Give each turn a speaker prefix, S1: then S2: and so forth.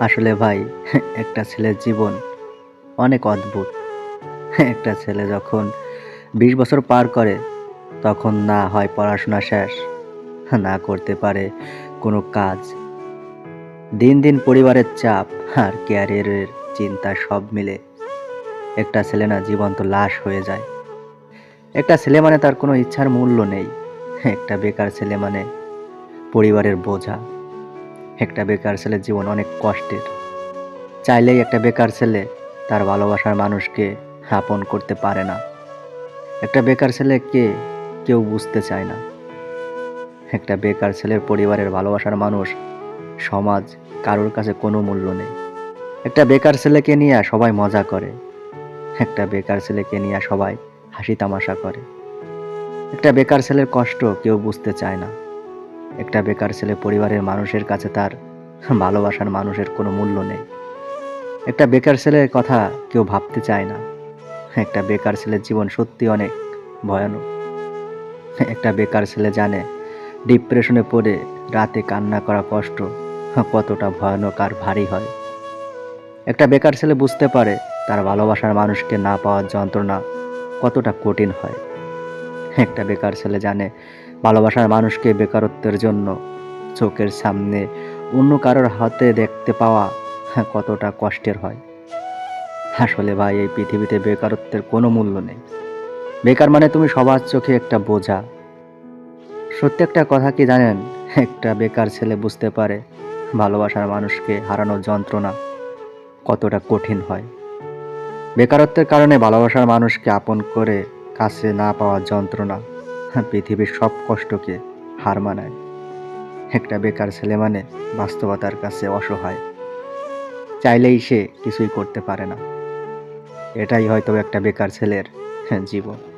S1: আসলে ভাই, একটা ছেলের জীবন অনেক অদ্ভুত। একটা ছেলে যখন বিশ বছর পার করে, তখন না হয় পড়াশোনা শেষ, না করতে পারে কোনো কাজ। দিন দিন পরিবারের চাপ আর ক্যারিয়ারের চিন্তা সব মিলে একটা ছেলে না জীবন্ত লাশ হয়ে যায়। একটা ছেলে মানে তার কোনো ইচ্ছার মূল্য নেই। একটা বেকার ছেলে মানে পরিবারের বোঝা। একটা বেকার ছেলের জীবন অনেক কষ্টের। চাইলেই একটা বেকার ছেলে তার ভালোবাসার মানুষকে আপন করতে পারে না। একটা বেকার ছেলেকে কেউ বুঝতে চায় না। একটা বেকার ছেলের পরিবারের ভালোবাসার মানুষ সমাজ কারোর কাছে কোনো মূল্য নেই। একটা বেকার ছেলেকে নিয়ে সবাই মজা করে। একটা বেকার ছেলেকে নিয়ে সবাই হাসি তামাশা করে। একটা বেকার ছেলের কষ্ট কেউ বুঝতে চায় না। একটা বেকার ছেলে পরিবারের মানুষের কাছে তার ভালোবাসার মানুষের কোনো মূল্য নেই। একটা বেকার ছেলের কথা কেউ ভাবতে চায় না। একটা বেকার ছেলের জীবন সত্যি অনেক ভয়ানক। একটা বেকার ছেলে জানে, ডিপ্রেশনে পড়ে রাতে কান্না করা কষ্ট কতটা ভয়ানক আর ভারী হয়। একটা বেকার ছেলে বুঝতে পারে তার ভালোবাসার মানুষকে না পাওয়ার যন্ত্রণা কতটা কঠিন হয়। একটা বেকার ছেলে জানে ভালোবাসার মানুষকে বেকারত্বের জন্য চোখের সামনে অন্য কারোর হাতে দেখতে পাওয়া কতটা কষ্টের হয়। আসলে ভাই, এই পৃথিবীতে বেকারত্বের কোনো মূল্য নেই। বেকার মানে তুমি সবার চোখে একটা বোঝা। সত্যি একটা কথা কি জানেন? একটা বেকার ছেলে বুঝতে পারে ভালোবাসার মানুষকে হারানোর যন্ত্রণা কতটা কঠিন হয়। বেকারত্বের কারণে ভালোবাসার মানুষকে আপন করে কাছে না পাওয়া যন্ত্রণা পৃথিবীর সব কষ্টকে হার মানায়। একটা বেকার ছেলে মানে বাস্তবতার কাছে অসহায়। চাইলেই সে কিছুই করতে পারে না। এটাই হয়তো একটা বেকার ছেলের জীবন।